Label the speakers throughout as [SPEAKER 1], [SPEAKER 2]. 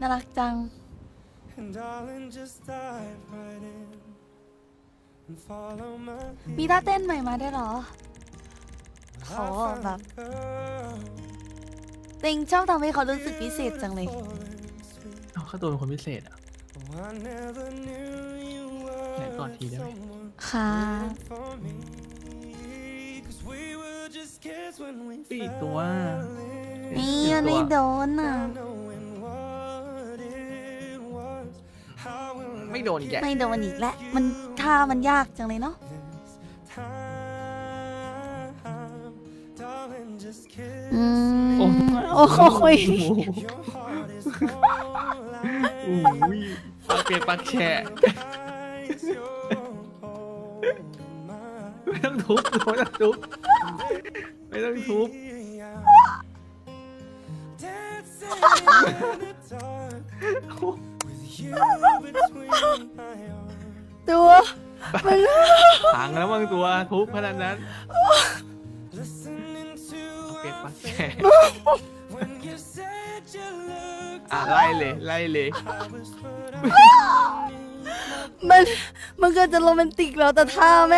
[SPEAKER 1] น่ารักจัง
[SPEAKER 2] And darling, just dive right in and follow my
[SPEAKER 1] มีท่าเต้นใหม่มาได้วยเหรอ
[SPEAKER 2] I
[SPEAKER 1] ขอ
[SPEAKER 2] found
[SPEAKER 1] แบบ
[SPEAKER 2] a girl
[SPEAKER 1] เต็งชอบทำให้เขารู้สึกพิเศษจังเลย
[SPEAKER 2] falling sweet.
[SPEAKER 3] เอาข้าตัวเป็นคนพิเศษอะ
[SPEAKER 2] Oh, I never knew you
[SPEAKER 3] ไหน
[SPEAKER 2] were
[SPEAKER 3] กอดทีได้ไหม
[SPEAKER 2] someone
[SPEAKER 1] ค่ะ
[SPEAKER 2] for me. 'Cause we were just kids when we
[SPEAKER 3] ปีกตัว
[SPEAKER 2] fell in
[SPEAKER 1] นี่มันไม่โดนอะ
[SPEAKER 2] Not knowing what it was. How will
[SPEAKER 3] ไม่โดนอีกแก
[SPEAKER 1] ไม่โดนอีกแล้วมันท่ามันยากจังเลยเนาะ
[SPEAKER 2] time, darling, just kiss
[SPEAKER 1] อืม
[SPEAKER 3] โอ้
[SPEAKER 1] โอ้โหย
[SPEAKER 2] Your heart is all I
[SPEAKER 3] โอ้ยปากเปียกปากแฉะ
[SPEAKER 2] eyes, your whole mind.
[SPEAKER 3] ไม่ต้องทุบไม่ต้องทุบไม่ต้องทุบ
[SPEAKER 1] ตัวมัน
[SPEAKER 3] พังแล้วมึงตัวทุบขนาดนั้น
[SPEAKER 2] Listening to
[SPEAKER 3] เปียก
[SPEAKER 2] our
[SPEAKER 3] ปากแฉะ
[SPEAKER 2] when you said you looked
[SPEAKER 3] อะไล่เลยไล่เลย
[SPEAKER 2] I whispered I
[SPEAKER 1] มันมันก็จะโรแมนติกแล้วแต่ท่าไหม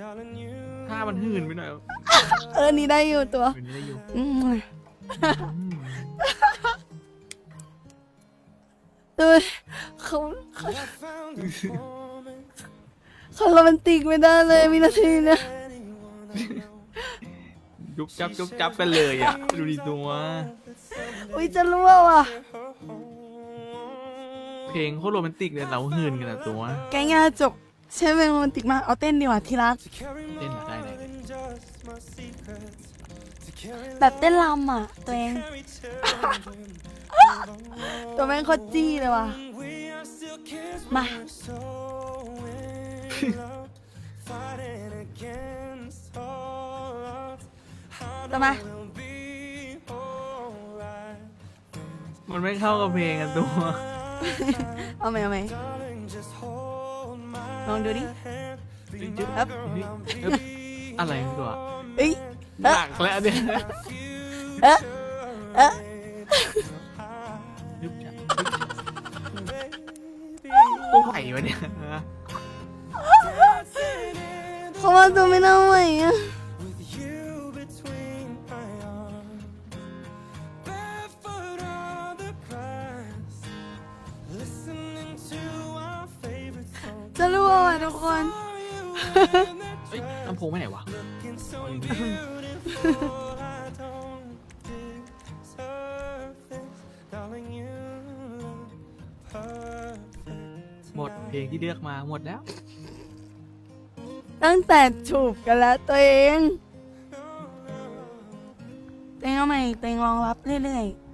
[SPEAKER 2] darling you
[SPEAKER 3] ถ้ามันหื่นไปหน่อย
[SPEAKER 1] เออนี่ได้อยู่ตัว
[SPEAKER 3] หื่นไม่ได้อยู่
[SPEAKER 1] อืม
[SPEAKER 3] อืม
[SPEAKER 1] ตัวเขาเขา
[SPEAKER 2] I found a moment
[SPEAKER 1] เขาโรแมนติกไม่ได้เลยวินาทีเนะ
[SPEAKER 2] anyone I know
[SPEAKER 3] จุบจับจุบจับกันเลยอะ ดูดีตัว
[SPEAKER 1] อุ้ยจะรู้ว่าว่ะ
[SPEAKER 2] her home
[SPEAKER 3] เพลงโคตรโรแมนติกเลยเราหื่นกันนะตัว
[SPEAKER 1] แกงยาจกใช่ไหมโรแมนติกมากเอาเต้นดีกว่าที่รัก
[SPEAKER 2] to carry
[SPEAKER 3] Then
[SPEAKER 2] more
[SPEAKER 3] I like
[SPEAKER 2] than just
[SPEAKER 1] แบบเต้นรำอะ ตัวเอง
[SPEAKER 2] carry children
[SPEAKER 1] ตัวแม่งโคตรจี้เลยว่ะ
[SPEAKER 2] we are still kids
[SPEAKER 1] Ma.
[SPEAKER 2] we're so in love fighting against all odds I
[SPEAKER 1] Tama.
[SPEAKER 2] know we'll be alright
[SPEAKER 3] มันไม่เข้ากับเพลงกันตัว
[SPEAKER 1] เอาไหมเอาไหม
[SPEAKER 2] darling just hold my
[SPEAKER 1] ลองดูดิ
[SPEAKER 2] hand be
[SPEAKER 3] จึ๊บ
[SPEAKER 2] my
[SPEAKER 3] จึ๊บ
[SPEAKER 2] girl
[SPEAKER 3] นี่
[SPEAKER 2] I'll
[SPEAKER 3] จึ๊บ
[SPEAKER 2] be
[SPEAKER 3] อะไรตัว
[SPEAKER 1] เอ้ย
[SPEAKER 3] หนักแล้วเนี่ย
[SPEAKER 1] เอ๊ะเอ๊ะ
[SPEAKER 3] ยึบจับตัวไหววะเนี่ย
[SPEAKER 1] เขาว่าตัวไม่น่าไหวอะ
[SPEAKER 2] With you between my arms, barefoot on the grass, listening to our favorite song.
[SPEAKER 1] จะรู้ว่าว่ะทุกคน
[SPEAKER 2] Saw you in that
[SPEAKER 3] เอ้ยลำโพงไปไหนวะ หมดเพลงที่เลือกมาหมดแล้ว
[SPEAKER 1] ตั้งแต่ฉูบกันแล้วตัวเอง เต็งเอาใหม่เต็งลองรับเรื่อยๆ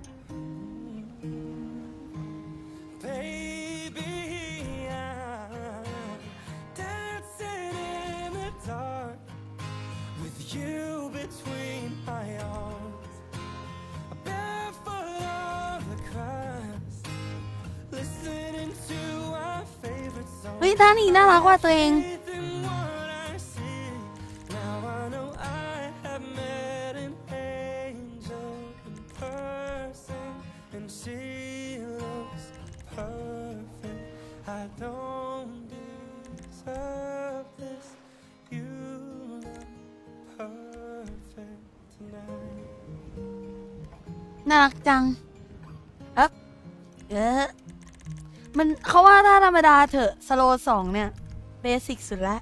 [SPEAKER 2] don't deserve this. You look perfect tonight.
[SPEAKER 1] น่ารักจังเอ๊ะเออมันเขาว่าถ้าธรรมดาเถอะ สโลสองเนี่ย เบสิกสุดแล้ว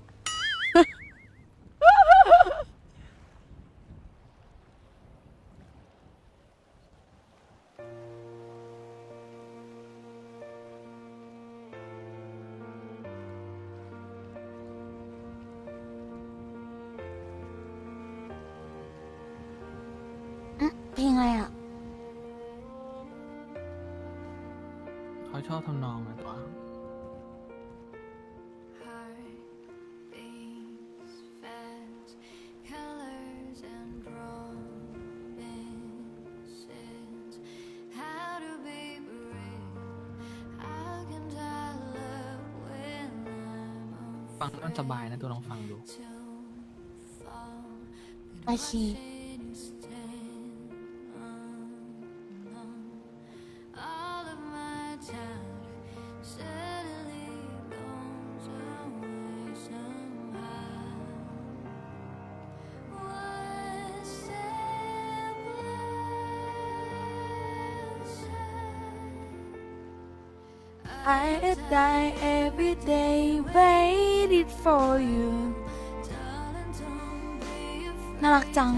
[SPEAKER 3] ฟังแล้วมันสบายนะตัวลองฟังดู
[SPEAKER 1] โอเค
[SPEAKER 2] น่ารักจัง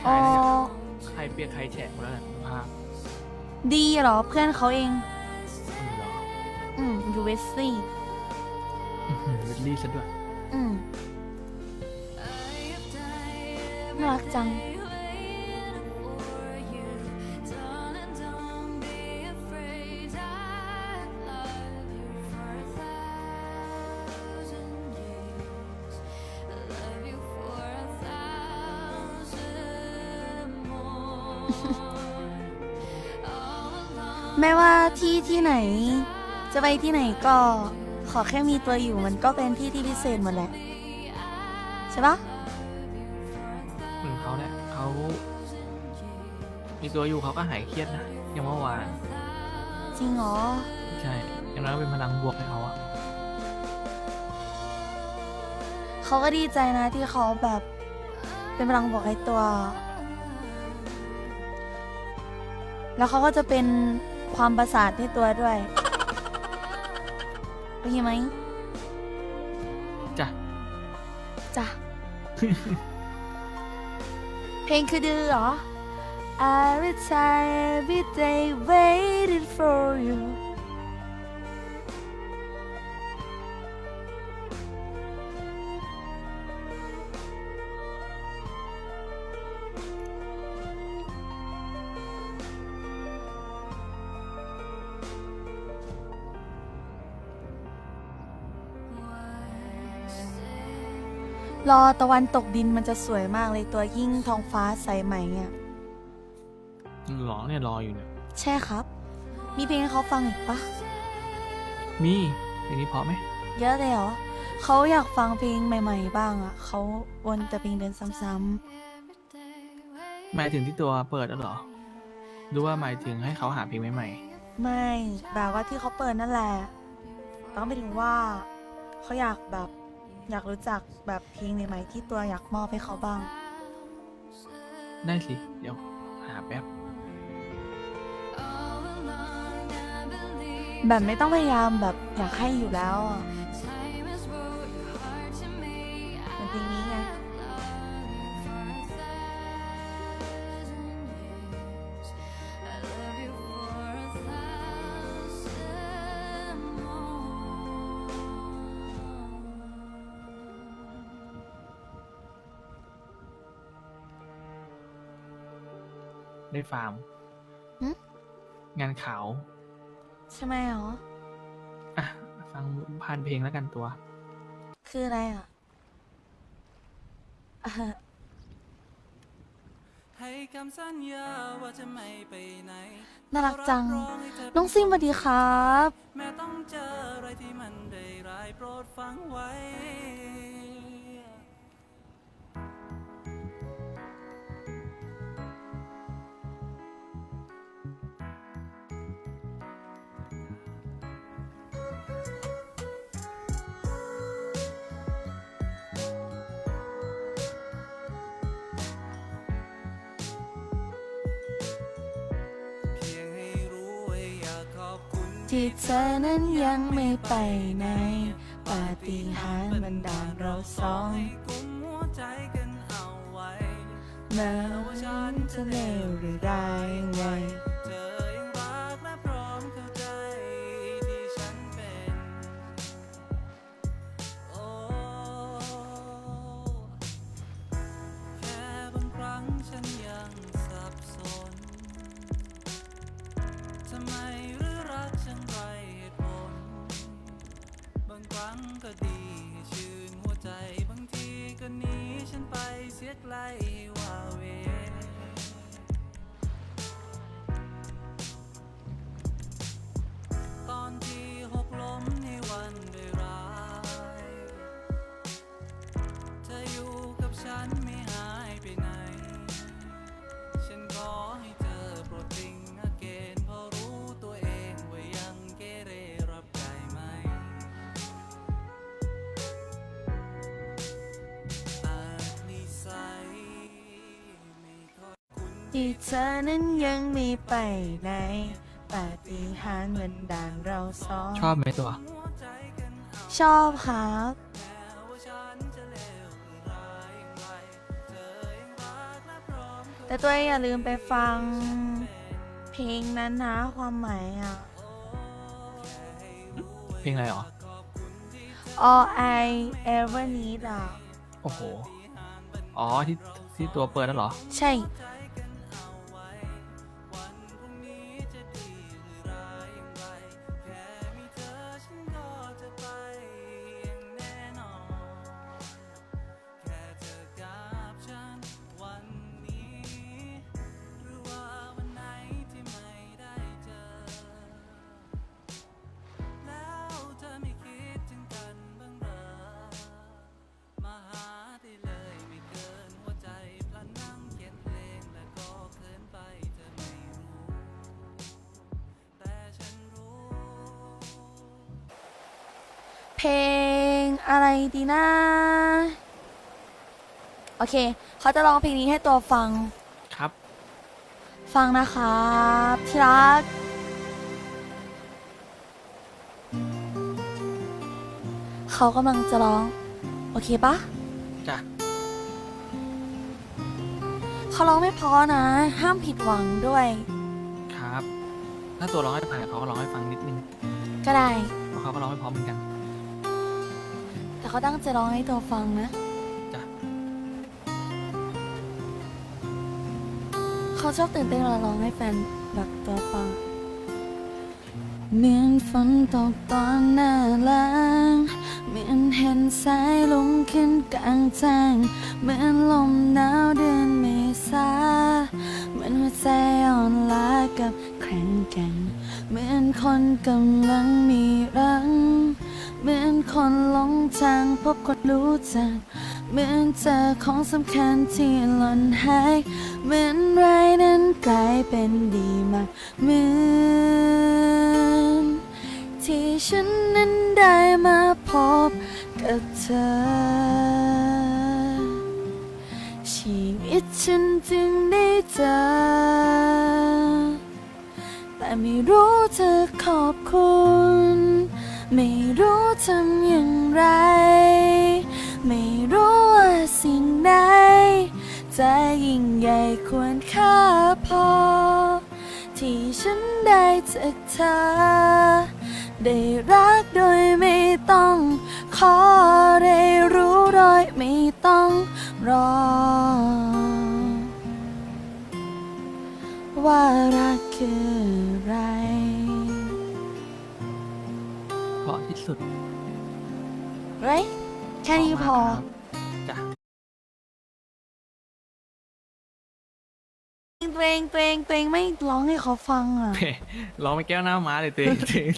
[SPEAKER 3] ผู้
[SPEAKER 2] อ๋
[SPEAKER 3] ชา
[SPEAKER 2] อ
[SPEAKER 3] ยเนี่ยใครเปียกใครแฉะหมดแล้วนะภาพ
[SPEAKER 2] ดีเหรอเพื่อนเขาเอง
[SPEAKER 3] อืมเหรอ
[SPEAKER 2] อืมยูเวสซี่
[SPEAKER 3] อื้อหือเวลลี่ซะด้วย
[SPEAKER 2] อืมน่ารักจัง ไปที่ไหนก็ขอแค่มีตัวอยู่มันก็เป็นที่ที่พิเศษหมดแหละใช่ปะ
[SPEAKER 3] เหมือนเขาเนี่ยเขามีตัวอยู่เขาก็หายเครียดนะอย่างเมื่อวาน
[SPEAKER 2] จริงเหรอ
[SPEAKER 3] ใช่อย่างน้อยก็เป็นพลังบวกให้เขาอะ
[SPEAKER 2] เขาก็ดีใจนะที่เขาแบบเป็นพลังบอกให้ตัว แล้วเขาก็จะเป็นความประสาทให้ตัวด้วย โอเคไหม
[SPEAKER 3] จ้ะ
[SPEAKER 2] จ้ะ เพลงคือดือเหรอ Every time every day waiting for you รอตะวันตกดินมันจะสวยมากเลยตัวยิ่งท้องฟ้าใสใหม่เนี่ย
[SPEAKER 3] หรอเนี่ยรออยู่เนี่ย
[SPEAKER 2] ใช่ครับ มีเพลงให้เขาฟังอีกปะ
[SPEAKER 3] มีเพลงนี้เพราะไหม
[SPEAKER 2] เยอะเลยเหรอเขาอยากฟังเพลงใหม่ ๆ บ้างอะเขาวนแต่เพลงเดินซ้ำ
[SPEAKER 3] หมายถึงที่ตัวเปิดแล้วเหรอหรือว่าหมายถึงให้เขาหาเพลงใหม่
[SPEAKER 2] ๆ ไม่แบบว่าที่เขาเปิดนั่นแหละต้องไปถึงว่าเขาอยากแบบ อยากรู้จักแบบเพลงใหม่ๆที่ตัวอยากมอบให้เขาบ้าง
[SPEAKER 3] ๆได้สิ เดี๋ยว หาแป๊บ
[SPEAKER 2] แบบไม่ต้องพยายามแบบอยากให้อยู่แล้วอะ ได้
[SPEAKER 3] ฟาร์ม
[SPEAKER 2] หึ
[SPEAKER 3] งานขาว
[SPEAKER 2] ใช่ไหมหรอ
[SPEAKER 3] อะ ฟังผ่านเพลงแล้วกันตัว
[SPEAKER 2] คืออะไรอะเอ่อ
[SPEAKER 1] ให้คำสัญญาว่าจะไม่ไปไหน
[SPEAKER 2] น่ารักจัง
[SPEAKER 1] ขอรับรให้เธอ
[SPEAKER 2] น้องซิมสวัสดีครับ
[SPEAKER 1] แม้ต้องเจออะไรที่มันได้ร้ายโปรดฟังไว้
[SPEAKER 2] ที่เธอนั้นยังไม่ไปไหนปาฏิหาริย์บันดาลเราสอง
[SPEAKER 1] ให้กุมหัวใจกันเอาไว้
[SPEAKER 2] แม้ว่าฉันจะเลวหรือร้ายยังไง
[SPEAKER 1] ที่เธ
[SPEAKER 4] อนั้นยังไม่ไป
[SPEAKER 1] ไหนปาฏิหาริย์บันดาลเราสอง
[SPEAKER 3] ชอบไหมตัว
[SPEAKER 4] หัวใจกันเอา
[SPEAKER 1] ชอบครับ
[SPEAKER 4] แม้ว่าฉันจะเลวหรือร้ายอย่างไรเธอยังรักและพร้อม
[SPEAKER 1] แต่ตัวเองอย่าลืมไปฟัง เพลงนั้นนะความหมายอะ
[SPEAKER 3] เพลงอะไรหรอ
[SPEAKER 1] All I ever need อะ
[SPEAKER 3] โอ้โห อ๋อที่ที่ตัวเปิดนั่นเหรอ
[SPEAKER 1] ใช่
[SPEAKER 4] เพลงอะ
[SPEAKER 1] ไรดีนะ โอเค เขาจะร้องเพลงนี้ให้ตัวฟัง
[SPEAKER 3] ครับ
[SPEAKER 1] ฟังนะครับที่รักเขากำลังจะร้อง โอเคปะ
[SPEAKER 3] จ้ะ
[SPEAKER 1] เขาร้องไม่เพอนะ ห้ามผิดหวังด้วย
[SPEAKER 3] ครับ ถ้าตัวร้องให้ฟังเขาก็ร้องให้ฟังนิดนึง
[SPEAKER 1] ก็ได้
[SPEAKER 3] เพราะเขาก็ร้องไม่พร้อมเหมือนกัน
[SPEAKER 1] แต่ เขาตั้งใจร้องให้ตัวฟังนะ
[SPEAKER 3] จ้ะ
[SPEAKER 1] เขาชอบตื่นเต้นเวลาร้องให้แฟนแบบตัวฟัง เหมือนฝนตกตอนหน้าแล้งเหมือนเห็นสายลงขึ้นกลางแจ้งเหมือนลมหนาวเดือนเมษาเหมือนหัวใจอ่อนล้ากับแข็งแกร่งเหมือนคนกำลังมีรังเหมือน คนหลงทางพบคนรู้จัก เหมือนเจอของสำคัญที่หล่นหาย เหมือนไรนั้นกลายเป็นดีมากเหมือนที่ฉันนั้นได้มาพบกับเธอ ชีวิตฉันจึงได้เจอแต่ไม่รู้จะขอบคุณ ไม่รู้ทำอย่างไร ไม่รู้ว่าสิ่งใดจะยิ่งใหญ่ควรค่าพอ ที่ฉันได้จากเธอ ได้รักโดยไม่ต้อง
[SPEAKER 3] พ
[SPEAKER 1] อ
[SPEAKER 3] มากครับจ้ะ
[SPEAKER 1] ตัวเองตัวเองตัวเองไม่ร้องให้เขาฟังอะ
[SPEAKER 3] ร้องไม่แก้วหน้าม้าเลยตัวเองตัวเอง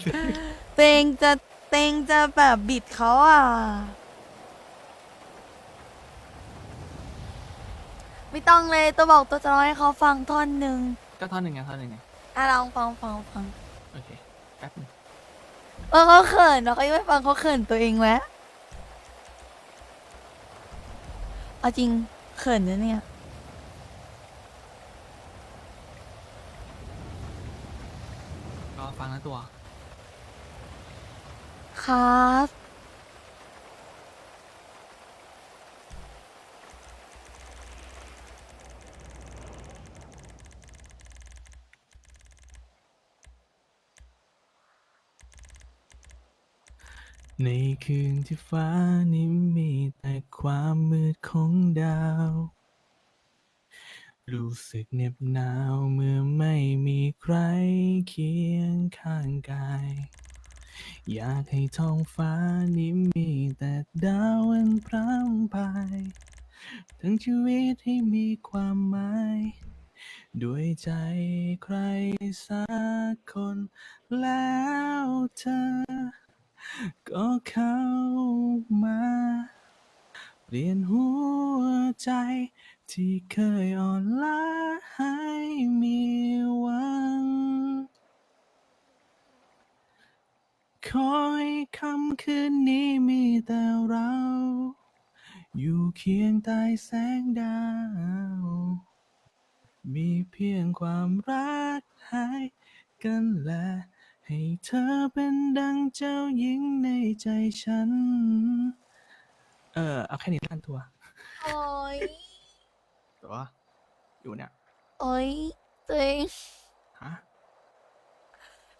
[SPEAKER 1] ตัวเองจะตัวเองจะแบบบิดเขาอะ ไม่ต้องเลยตัวบอกตัวจะร้องให้เขาฟังท่อนหนึ่ง
[SPEAKER 3] ก็ท่อนหนึ่งไงท่อนหนึ่งไง
[SPEAKER 1] อะลองฟังฟังฟัง
[SPEAKER 3] โอเคแป๊บนึง
[SPEAKER 1] เออเขาเขินเนาะเขายังไม่ฟังเขาเขินตัวเองแล้ว เอาจริงเขินนะเนี่ย
[SPEAKER 3] ก็ฟังนะตัว
[SPEAKER 1] ครับ
[SPEAKER 3] ในคืนที่ฟ้านี้มีแต่ความมืดของดาว รู้สึกเหน็บหนาวเมื่อไม่มีใครเคียงข้างกาย อยากให้ท้องฟ้านี้มีแต่ดาวอันพรำพาย ทั้งชีวิตให้มีความหมาย ด้วยใจใครสักคนแล้วเธอ ก็เข้ามา เปลี่ยนหัวใจ ที่เคยอ่อนล้าให้มีหวัง คอยคำคืนนี้มีแต่เรา อยู่เคียงใต้แสงดาว มีเพียงความรักให้กันและ ให้เธอเป็นดังเจ้าหญิงในใจฉัน เออเอาแค่นี้ละกันตัว
[SPEAKER 1] โอ้ย
[SPEAKER 3] ตัวอยู่เนี่ย
[SPEAKER 1] โอ้ยตัวเอง
[SPEAKER 3] ฮะ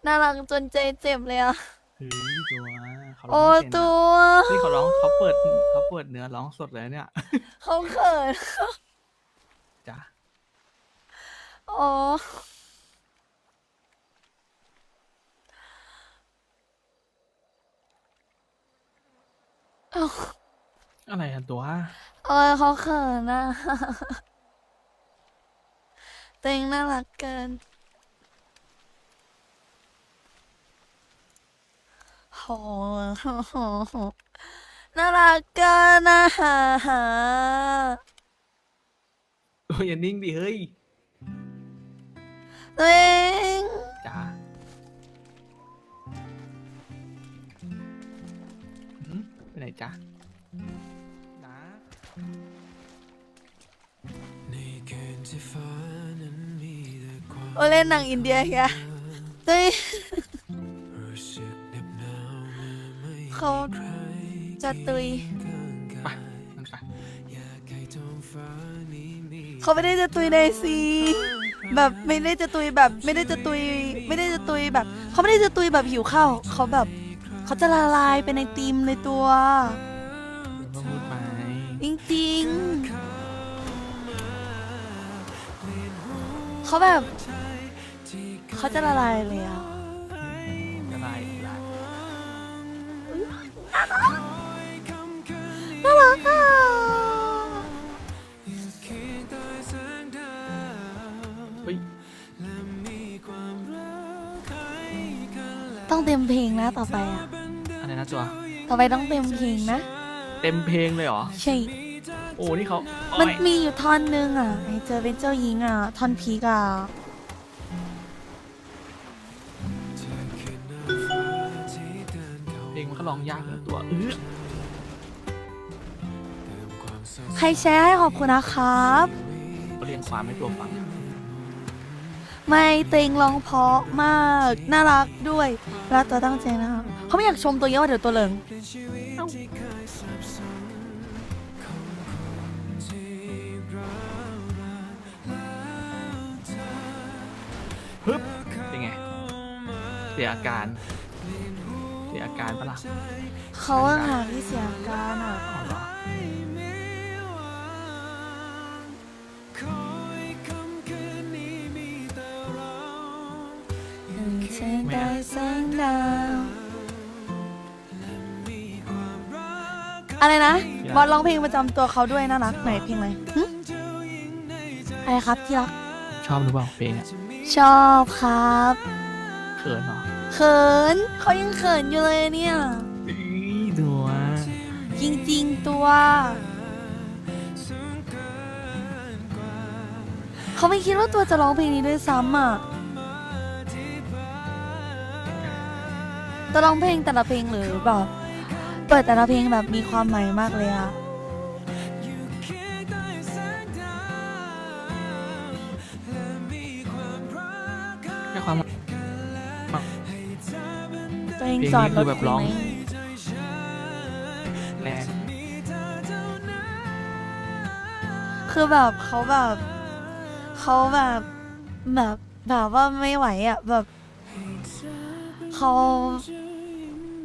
[SPEAKER 1] น่ารักจนใจเจ็บเลยอะ
[SPEAKER 3] เฮ้ยตัวเขาร้
[SPEAKER 1] โอ้
[SPEAKER 3] องไม่เป็น
[SPEAKER 1] ตั
[SPEAKER 3] อะ
[SPEAKER 1] ว
[SPEAKER 3] นี่เขาร้องเขาเปิดเขาเปิดเนื้อร้องสดเลยเนี่ย
[SPEAKER 1] เขาเขิน
[SPEAKER 3] จ้ะ
[SPEAKER 1] โอ้ เอ้า
[SPEAKER 3] อะไรอะตัว
[SPEAKER 1] เอ้ยเขาเขินอะตัวเองน่ารักเกินโหน่ารักเกินนะฮะ
[SPEAKER 3] ตัวอย่านิ่งดิเฮ้ย
[SPEAKER 1] ตัวเอง
[SPEAKER 3] จ้า ไปไหนจ้านะ
[SPEAKER 2] ในคืนที่ฟ้านั้นมีแต่ความ
[SPEAKER 1] โอเล่นหนังอินเดียแกตัวเอง
[SPEAKER 2] รู้สึกเหน็บหนาวเมื่อไม่มี
[SPEAKER 1] เขา
[SPEAKER 2] ใคร
[SPEAKER 1] จะตุย
[SPEAKER 2] ข้างกาย
[SPEAKER 3] นั่นไป
[SPEAKER 2] อยากให้ท้องฟ้านี้มี
[SPEAKER 1] เขาไม่ได้จะตุยในซีแบบไม่ได้จะตุยแบบไม่ได้จะตุย ไม่ได้จะตุยแบบ เขาไม่ได้จะตุยแบบหิวข้าวเขาแบบ เขาจะละลายไปในตีมเลยตัว
[SPEAKER 3] เดี๋ยวก็พูดไป
[SPEAKER 1] จริงๆ เขาแบบ เขาจะละลายเลยอะ
[SPEAKER 3] จะไล่ละ
[SPEAKER 2] เต็ม
[SPEAKER 1] เพลงนะต่อไปอะ
[SPEAKER 3] อะไรนะตัว
[SPEAKER 1] ต่อไปต้องเต็มเพลงนะ
[SPEAKER 3] เต็มเพลงเลยเหรอ
[SPEAKER 1] ใช่
[SPEAKER 3] โอ้นี่เขา
[SPEAKER 1] มัน
[SPEAKER 3] โอ้ย
[SPEAKER 1] มีอยู่ท่อนนึงอะให้เจอเป็นเจ้าหญิงอะท่อนพีกอะ
[SPEAKER 2] เธอคือหน้าฟ้าที่เดินเข้า
[SPEAKER 3] เพลงมันก็ร้องยากนะตัวเออ
[SPEAKER 2] เติมความสด
[SPEAKER 1] ใครแชร์ให้ขอบคุณนะครับ
[SPEAKER 3] เขาเรียงความให้ตัวฟัง
[SPEAKER 1] ไม่เต็งร้องเพราะมาก น่ารักด้วยแล้วตัวตั้งใจนะครับเขาไม่อยากชมตัวเยอะว่าเดี๋ยวตัวเหลิง
[SPEAKER 2] เปลี่ยนชีวิตที่เคยสับสนของคนที่ร้าวรานแล้วเธอ
[SPEAKER 3] ฮึบเป็นไง เสียอาการ เสียอาการปะล่ะ
[SPEAKER 1] เขาอะหาที่เสียอาการอะ
[SPEAKER 3] อ
[SPEAKER 2] ย่า
[SPEAKER 1] งเช่นได้แสงดาว
[SPEAKER 2] มีความรัก
[SPEAKER 1] อะไรนะบอสร้องเพลงประจำตัวเขาด้วยน่ารักไหนเพลงอะไรหึ
[SPEAKER 2] เจ้าหญิงในใจ
[SPEAKER 1] อะไรครับที่รัก
[SPEAKER 3] ชอบหรือเปล่าเพลงอะ
[SPEAKER 1] ชอบครับ
[SPEAKER 3] เขินเหรอ
[SPEAKER 1] เขินเขายังเขินอยู่เลยเนี่ย
[SPEAKER 3] อีตัว
[SPEAKER 1] จริงๆตัว
[SPEAKER 2] สูงเกินกว่า
[SPEAKER 1] เขาไม่คิดว่าตัวจะร้องเพลงนี้ด้วยซ้ำอะ ตัวร้องเพลงแต่ละเพลงหรือแบบเปิดแต่ละเพลงแบบมีความหมายมากเลยอะ
[SPEAKER 2] เคียงใต้แสงดาวและมีความรัก
[SPEAKER 3] ความ
[SPEAKER 2] เธอเป็น
[SPEAKER 1] ตัวเอง
[SPEAKER 3] เพลง
[SPEAKER 1] จอ
[SPEAKER 3] นี้
[SPEAKER 1] ร
[SPEAKER 3] คื
[SPEAKER 1] ถ
[SPEAKER 3] อแบบ
[SPEAKER 1] คุย
[SPEAKER 3] ร้อง
[SPEAKER 1] ไหม
[SPEAKER 3] แรง
[SPEAKER 1] คือแบบเขาแบบเขาแบบแบบแบบว่าไม่ไหวอะแบบเขา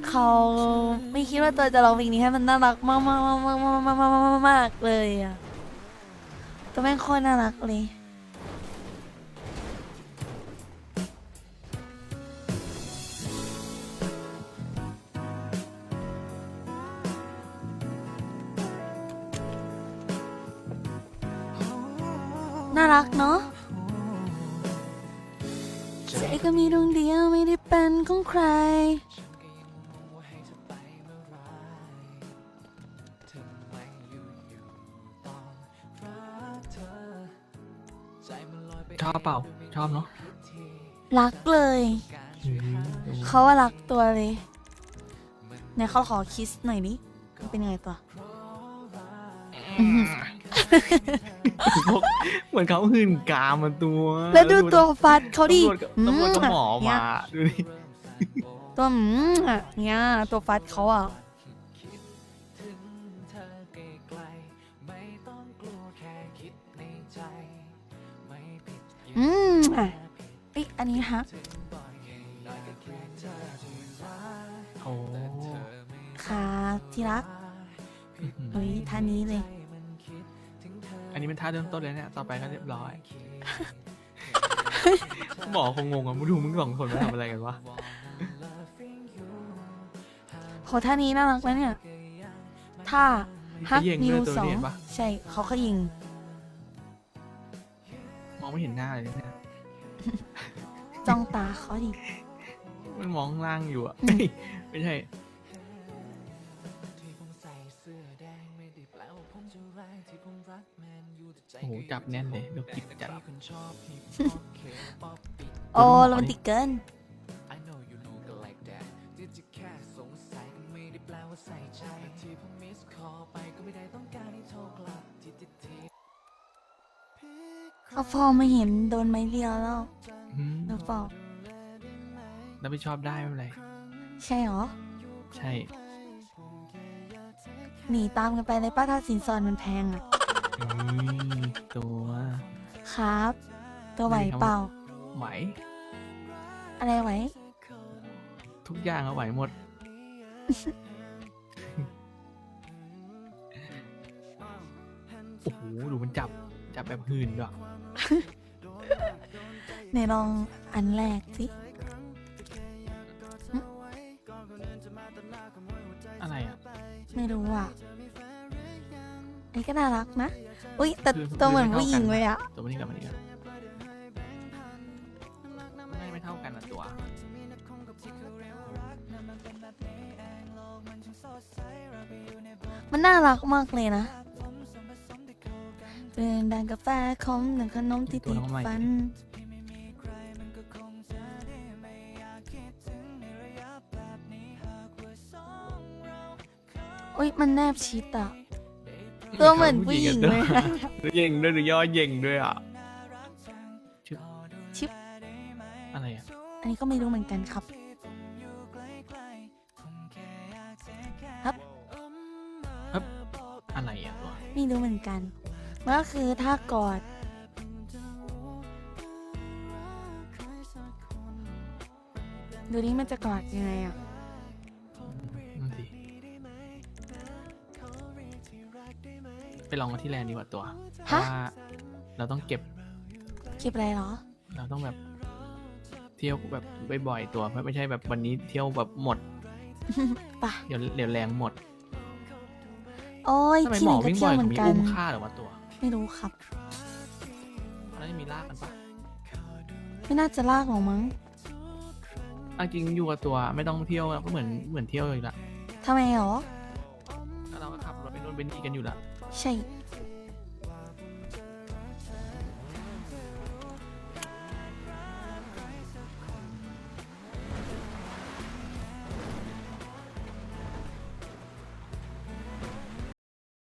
[SPEAKER 1] เขาไม่คิดว่าตัวจะร้องเพลงนี้ให้มันน่ารักมากมากมากมากมากมากมากมากเลยอะตัวแม่งโคตรน่ารักเลย
[SPEAKER 3] ชอบเนาะ
[SPEAKER 1] รักเลยเขาว่ารักตัวเลยไหนเขาขอคิสหน่อยดิมันเป็นยังไงตัว
[SPEAKER 3] เหมือนเขาหื่นกามมันตัว
[SPEAKER 1] แล้วดูตัวฟัดเขาดิ
[SPEAKER 3] ตำรวจกับตำรวจกับหมอ
[SPEAKER 1] เนี่
[SPEAKER 3] มายดูดิ
[SPEAKER 1] ตัวอืมอะเนี่ยตัวฟัดเขาอะ อืมอะเอ้ยอันนี้ฮะ
[SPEAKER 3] โอ้
[SPEAKER 1] ค่ะที่รักเฮ้ยท่านี้เลย
[SPEAKER 3] อันนี้เป็นท่าเริ่มต้นเลยเนี่ย ต่อไปก็เรียบร้อย หมอคงงงอะมึงดูมึงสองคนมาทำอะไรกันวะ
[SPEAKER 1] โหท่านี้น่ารักนะเนี่ย ท่าฮัก
[SPEAKER 3] ขยิง
[SPEAKER 1] นิ
[SPEAKER 3] ด้
[SPEAKER 1] ว
[SPEAKER 3] วยตัว
[SPEAKER 1] สอง
[SPEAKER 3] นี้เห็นปะ
[SPEAKER 1] ใช่เขาเขายิง
[SPEAKER 3] ม องไม่เห็นหน้าเลยเนี่ย
[SPEAKER 1] จ้องตาเขาดิ
[SPEAKER 3] มันมองข้างล่างอยู่อะ
[SPEAKER 1] อืม
[SPEAKER 3] เฮ้ยไม่ใช่ โอ้โห จับแน่นเลยเดี๋ยวกิบจัด
[SPEAKER 1] โอ้โรแมนติกเกิน เขาพอมาเห็นโดนไม้เรียวแล้ว
[SPEAKER 3] อืม
[SPEAKER 1] หรือเปล่า
[SPEAKER 3] รับผิดชอบได้ไม่เป็นไร
[SPEAKER 1] ใช่เหรอ
[SPEAKER 3] ใช่
[SPEAKER 1] หนีตามกันไปเลยป้าถ้าสินสอดมันแพงอะ
[SPEAKER 3] เฮ้ยตัว
[SPEAKER 1] ครับ ตัวไหวเปล่า
[SPEAKER 3] ไหว
[SPEAKER 1] อะไรไหว
[SPEAKER 3] ทุกอย่างเอาไหวหมด โอ้โห ดูมันจับ จับแบบหื่นด้วย
[SPEAKER 1] ไหนลองอันแรกสิ
[SPEAKER 3] อะไรอะ
[SPEAKER 1] ไม่รู้อะอันนี้ก็น่ารักนะ อุ้ยแต่
[SPEAKER 3] คือ
[SPEAKER 1] ตัวเหมือน
[SPEAKER 3] คือไม่
[SPEAKER 1] ผู้หญิง
[SPEAKER 3] เท่ากัน
[SPEAKER 1] เลยอะ
[SPEAKER 3] ตัวนี้กับมันนี่กันไม่ไม่เท่ากันอะตัว
[SPEAKER 1] มันน่ารักมากเลยนะ เป็นดังกาแฟคมหนึ่งขนมที่ติดฟันอุ้ยมันแนบชิดอะตัวเหมือนผู้หญิงเลยนะ
[SPEAKER 3] เย่งด้วยหรือย่อเย่งด้วยอะชิ
[SPEAKER 1] ป
[SPEAKER 3] อะไรอะ
[SPEAKER 1] อันนี้ก็ไม่รู้เหมือนกันครับ
[SPEAKER 3] อะไรอะตัว
[SPEAKER 1] ไม่รู้เหมือนกัน ก็คือท่ากอด ดูนี้มันจะกอดยังไงอะ
[SPEAKER 3] นั่นสิไปลองกันที่แลนด์ดีกว่าตัวเพ
[SPEAKER 1] ฮะ
[SPEAKER 3] ราะว่าเราต้องเก็บ
[SPEAKER 1] คลิปอะไรเหรอ
[SPEAKER 3] เราต้องแบบเที่ยวแบบบ่อยๆตัวไม่ใช่แบบวันนี้เที่ยวแบบหมด
[SPEAKER 1] ปะ
[SPEAKER 3] เดี๋ยวเดี๋ยวแรงหมด
[SPEAKER 1] โอ้ย
[SPEAKER 3] ทำไม
[SPEAKER 1] ที่
[SPEAKER 3] ห
[SPEAKER 1] ไห
[SPEAKER 3] ม
[SPEAKER 1] น
[SPEAKER 3] อ
[SPEAKER 1] ก็
[SPEAKER 3] วิ่ง
[SPEAKER 1] เที่
[SPEAKER 3] บ่
[SPEAKER 1] ย
[SPEAKER 3] อ
[SPEAKER 1] วยเหมื
[SPEAKER 3] มี
[SPEAKER 1] อนกัน
[SPEAKER 3] อุ้มฆ่าหรือว่าตัว
[SPEAKER 1] ไม่รู้ครับ
[SPEAKER 3] แล้วจะมีลากกันปะ
[SPEAKER 1] ไม่น่าจะลากหรอกมั้ง
[SPEAKER 3] เอาจริงอยู่กับตัวไม่ต้องเที่ยวอะก็เหมือนเหมือนเที่ยวเลยละ
[SPEAKER 1] ทำไมหรอ
[SPEAKER 3] แล้วเราก็ขับรถไปนู่นไปนี่กันอยู่ละ
[SPEAKER 1] ใช่